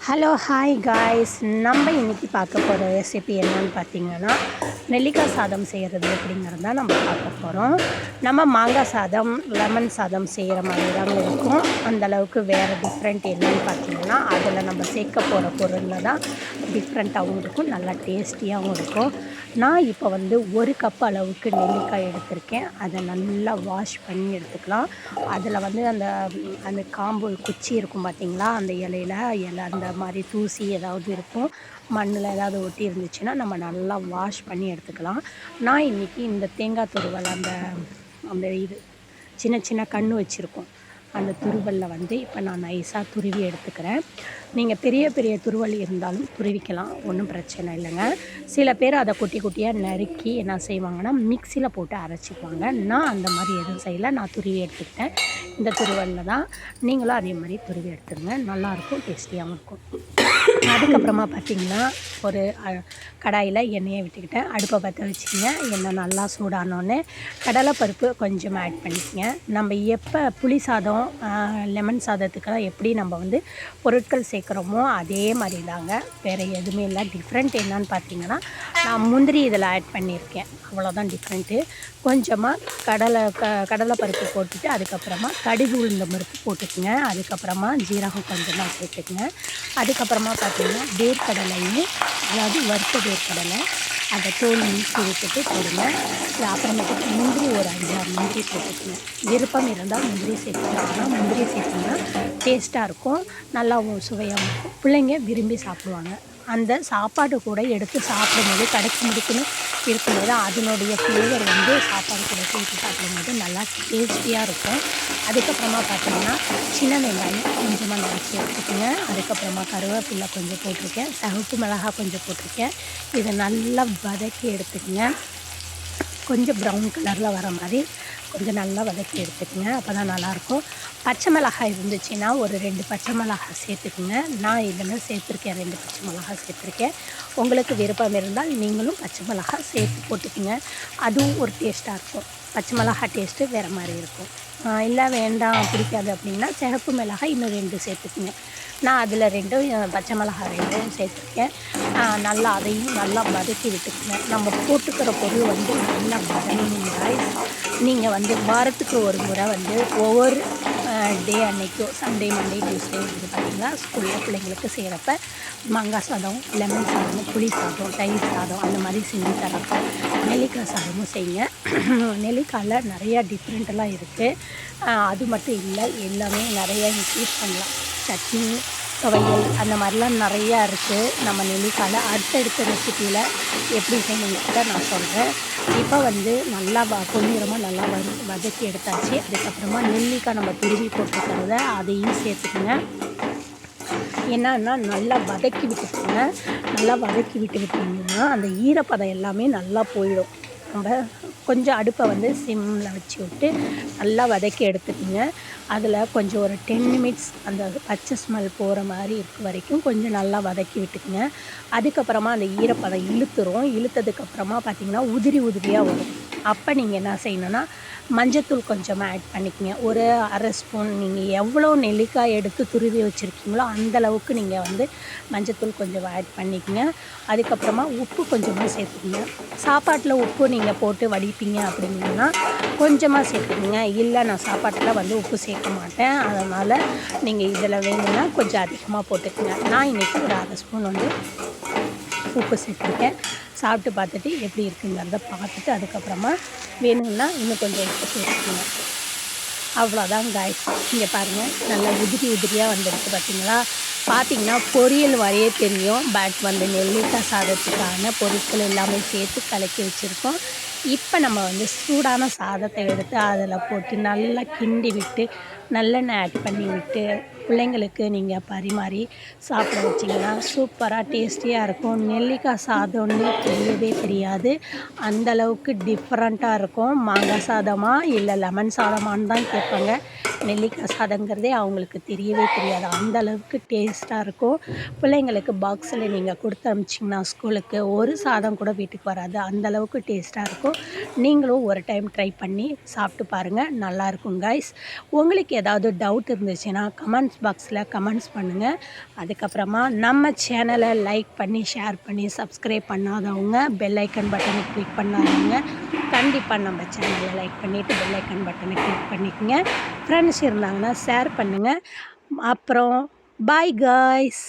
Hello hi guys நம்ம இன்றைக்கி பார்க்க போகிற ரெசிபி என்னன்னு பார்த்தீங்கன்னா நெல்லிக்காய் சாதம் செய்கிறது அப்படிங்கிறது தான் நம்ம பார்க்க போகிறோம் நம்ம மாங்காய் சாதம் லெமன் சாதம் செய்கிற மாதிரி தாங்க இருக்கும். அந்த அளவுக்கு வேறு டிஃப்ரெண்ட் என்னன்னு பார்த்தீங்கன்னா அதில் நம்ம சேர்க்க போகிற பொருளில் தான் டிஃப்ரெண்ட்டாகவும் இருக்கும் நல்லா டேஸ்டியாகவும் இருக்கும். நான் இப்போ வந்து ஒரு கப் அளவுக்கு நெல்லிக்காய் எடுத்திருக்கேன். அதை நல்லா வாஷ் பண்ணி எடுத்துக்கலாம். அதில் வந்து அந்த அந்த காம்பு குச்சி இருக்கும் பார்த்தீங்களா அந்த இலையில இலை அந்த மாதிரி தூசி ஏதாவது இருக்கும். மண்ணில் ஏதாவது ஒட்டி இருந்துச்சுன்னா நம்ம நல்லா வாஷ் பண்ணி எடுத்துக்கலாம். நான் இன்றைக்கி இந்த தேங்காய் துருவல் அந்த அந்த இது சின்ன சின்ன கன்று வச்சுருக்கோம். அந்த துருவலில் வந்து இப்போ நான் நைஸாக துருவி எடுத்துக்கிறேன். நீங்கள் பெரிய பெரிய துருவல் இருந்தாலும் துருவிக்கலாம் ஒன்றும் பிரச்சனை இல்லைங்க. சில பேர் அதை குட்டி குட்டியாக நறுக்கி என்ன செய்வாங்கன்னா மிக்சியில் போட்டு அரைச்சிக்குவாங்க. நான் அந்த மாதிரி எதுவும் செய்யலை. நான் துருவி எடுத்துக்கிட்டேன். இந்த துருவலில் தான் நீங்களும் அதே மாதிரி துருவி எடுத்துருங்க நல்லாயிருக்கும் டேஸ்டியாகவும் இருக்கும். அதுக்கப்புறமா பார்த்திங்கன்னா ஒரு கடாயில் எண்ணெயை விட்டுக்கிட்டேன். அடுப்பை பற்ற வச்சுக்கோங்க. எண்ணெய் நல்லா சூடானோடனே கடலைப்பருப்பு கொஞ்சம் ஆட் பண்ணிக்கங்க. நம்ம எப்போ புளி சாதம் லெமன் சாதத்துக்கெல்லாம் எப்படி நம்ம வந்து பொருட்கள் சேர்க்குறோமோ அதே மாதிரி தாங்க வேறு எதுவுமே இல்லை. டிஃப்ரெண்ட் என்னன்னு பார்த்தீங்கன்னா நான் முந்திரி இதில் ஆட் பண்ணியிருக்கேன். அவ்வளோதான் டிஃப்ரெண்ட்டு கொஞ்சமாக கடலை க கடலைப்பருப்பு போட்டுட்டு அதுக்கப்புறமா கடுகு உளுந்த பருப்பு போட்டுக்குங்க. அதுக்கப்புறமா ஜீரகம் கொஞ்சமாக சேர்த்துக்குங்க அதுக்கப்புறமா பார்த்திங்கன்னா வேர்க்கடலையுமே அதாவது வறுத்த வேர்க்கடலை அதை தோல் நீக்கி விட்டுட்டு போடுங்க. அப்புறமேட்டுக்கு முந்திரி ஒரு அஞ்சாறு முந்திரி போட்டுக்கோங்க. விருப்பம் இருந்தால் முந்திரி சேர்த்துக்கலாம். முந்திரி சேர்த்திங்கன்னா டேஸ்ட்டாக இருக்கும். நல்லாவும் சுவையாகவும் இருக்கும். பிள்ளைங்க விரும்பி சாப்பிடுவாங்க. அந்த சாப்பாடு கூட எடுத்து சாப்பிடும்போது கடைச்சி முடிக்கணும் இருக்கும்போது அதனுடைய ஃப்ளேவர் வந்து சாப்பாடு கூட சேர்த்து சாப்பிடும்போது நல்லா டேஸ்டியாக இருக்கும். அதுக்கப்புறமா பார்த்தோம்னா சின்ன வெங்காயம் கொஞ்சமாக நினச்சி எடுத்துக்கோங்க. அதுக்கப்புறமா கருவேப்பிலை கொஞ்சம் போட்டிருக்கேன். சகப்பு மிளகாய் கொஞ்சம் போட்டிருக்கேன். இதை நல்லா வதக்கி எடுத்துக்கோங்க. கொஞ்சம் ப்ரௌன் கலரில் வர மாதிரி கொஞ்சம் நல்லா வதக்கி எடுத்துக்கோங்க. அப்போ தான் நல்லாயிருக்கும். பச்சை மிளகாய் இருந்துச்சுன்னா ஒரு ரெண்டு பச்சை மிளகாய் சேர்த்துக்குங்க. நான் இதில் சேர்த்துருக்கேன் ரெண்டு பச்சை மிளகாய் சேர்த்துருக்கேன். உங்களுக்கு விருப்பம் இருந்தால் நீங்களும் பச்சை மிளகாய் சேர்த்து போட்டுக்குங்க. அதுவும் ஒரு டேஸ்ட்டாக இருக்கும். பச்சை மிளகாய் டேஸ்ட்டு வேறு மாதிரி இருக்கும். இல்லை வேண்டாம் பிடிக்காது அப்படின்னா சிகப்பு மிளகாய் இன்னும் ரெண்டு சேர்த்துக்குங்க. நான் அதில் ரெண்டும் பச்சை மிளகாய் ரெண்டும் சேர்த்துருக்கேன். நல்லா அதையும் நல்லா வதக்கி விட்டுக்குங்க. நம்ம போட்டுக்கிற பொருள் வந்து நல்லா வதங்கி நீங்கள் வந்து வாரத்துக்கு ஒரு முறை வந்து ஒவ்வொரு டே அன்னைக்கும் சண்டே மண்டே டியூஸ்டே வந்து பார்த்திங்கன்னா ஸ்கூலில் பிள்ளைங்களுக்கு செய்கிறப்ப மாங்காய் சாதம் லெமன் சாதம் புளி சாதம் தயிர் சாதம் அந்த மாதிரி செஞ்சு தரப்போ நெல்லிக்காய் சாதமும் செய்யுங்க. நெல்லிக்காயில் நிறையா டிஃப்ரெண்ட்டெல்லாம் இருக்குது அது மட்டும் இல்லை எல்லாமே நிறையா யூஸ் பண்ணலாம். சட்னி துவையல் அந்த மாதிரிலாம் நிறையா இருக்குது நம்ம நெல்லிக்காயில் அடுத்தடுத்த ரெசிப்பியில் எப்படி செய்யணுங்கிறத நான் சொல்கிறேன் இப்போ வந்து நல்லா வ பொன்னிறமாக நல்லா வறு வதக்கி எடுத்தாச்சு. அதுக்கப்புறமா நெல்லிக்காய் நம்ம துருவி போட்டுக்கிறத அதையும் சேர்த்துக்கோங்க. என்னன்னா நல்லா வதக்கி விட்டுக்கோங்க. நல்லா வதக்கி விட்டு விட்டிங்கன்னா அந்த ஈரப்பதம் எல்லாமே நல்லா போயிடும். நம்ம கொஞ்சம் அடுப்பை வந்து சிம்மில் வச்சு விட்டு நல்லா வதக்கி எடுத்துக்கோங்க. அதில் கொஞ்சம் ஒரு டென் மினிட்ஸ் அந்த பச்சை ஸ்மெல் போகிற மாதிரி இருக்க வரைக்கும் கொஞ்சம் நல்லா வதக்கி விட்டுக்குங்க. அதுக்கப்புறமா அந்த ஈரப்பதம் இழுத்துரும். இழுத்ததுக்கப்புறமா பார்த்திங்கன்னா உதிரி உதிரியாக வரும். அப்போ நீங்கள் என்ன செய்யணுன்னா மஞ்சத்தூள் கொஞ்சமாக ஆட் பண்ணிக்கங்க. ஒரு அரை ஸ்பூன் நீங்கள் எவ்வளோ நெல்லிக்காய் எடுத்து துருவி வச்சுருக்கீங்களோ அந்தளவுக்கு நீங்கள் வந்து மஞ்சத்தூள் கொஞ்சம் ஆட் பண்ணிக்கங்க. அதுக்கப்புறமா உப்பு கொஞ்சமாக சேர்த்துக்கங்க. சாப்பாட்டில் உப்பு நீங்கள் போட்டு வடிப்பீங்க அப்படிங்கன்னா கொஞ்சமாக சேர்த்துக்கோங்க. இல்லை நான் சாப்பாட்டில் வந்து உப்பு சேர்க்க மாட்டேன். அதனால் நீங்கள் இதில் வேணும்னா கொஞ்சம் அதிகமாக போட்டுக்கோங்க. நான் இன்றைக்கி ஒரு அரை ஸ்பூன் வந்து உப்பு சேர்த்துருக்கேன். சாப்பிட்டு பார்த்துட்டு எப்படி இருக்குங்கிறத பார்த்துட்டு அதுக்கப்புறமா வேணும்னா இன்னும் கொஞ்சம் உப்பு சேர்த்துக்கணும். அவ்வளோதான் காய்ஸ் இங்கே பாருங்கள் நல்லா உதிரி உதிரியாக வந்துருக்கு பார்த்தீங்களா? பார்த்தீங்கன்னா பொரியல் வரையே தெரியும். பட் வந்து நெல்லிக்காய் சாதத்துக்கான பொருட்கள் எல்லாமே சேர்த்து கலக்கி வச்சுருக்கோம். இப்போ நம்ம வந்து சூடான சாதத்தை எடுத்து அதில் போட்டு நல்லா கிண்டி விட்டு நல்லெண்ணெய் ஆட் பண்ணி விட்டு பிள்ளைங்களுக்கு நீங்கள் பரிமாறி சாப்பிட வச்சிங்கன்னா சூப்பராக டேஸ்டியாக இருக்கும். நெல்லிக்காய் சாதம்னு தெரியவே தெரியாது. அந்தளவுக்கு டிஃப்ரெண்ட்டாக இருக்கும். மாங்காய் சாதமா இல்லை லெமன் சாதமானு தான் கேட்பாங்க. நெல்லிக்காய் சாதங்கிறதே அவங்களுக்கு தெரியவே தெரியாது. அந்தளவுக்கு டேஸ்ட்டாக இருக்கும். பிள்ளைங்களுக்கு பாக்ஸில் நீங்கள் கொடுத்து அனுப்பிச்சிங்கன்னா ஸ்கூலுக்கு ஒரு சாதம் கூட வீட்டுக்கு வராது. அந்தளவுக்கு டேஸ்ட்டாக இருக்கும். நீங்களும் ஒரு டைம் ட்ரை பண்ணி சாப்பிட்டு பாருங்கள் நல்லாயிருக்கும் கைஸ் உங்களுக்கு ஏதாவது டவுட் இருந்துச்சுன்னா கமெண்ட்ஸ் பாக்ஸில் கமெண்ட்ஸ் பண்ணுங்கள் அதுக்கப்புறமா நம்ம சேனலை லைக் பண்ணி ஷேர் பண்ணி சப்ஸ்கிரைப் பண்ணாதவங்க பெல் ஐக்கன் பட்டனை கிளிக் பண்ணாதவங்க கண்டிப்பாக நம்ம சேனலை லைக் பண்ணிவிட்டு பெல்லைக்கன் பட்டனை கிளிக் பண்ணிக்கோங்க. ஃப்ரெண்ட்ஸ் இருந்தாங்கன்னா ஷேர் பண்ணுங்கள் அப்புறம் பாய் காய்ஸ்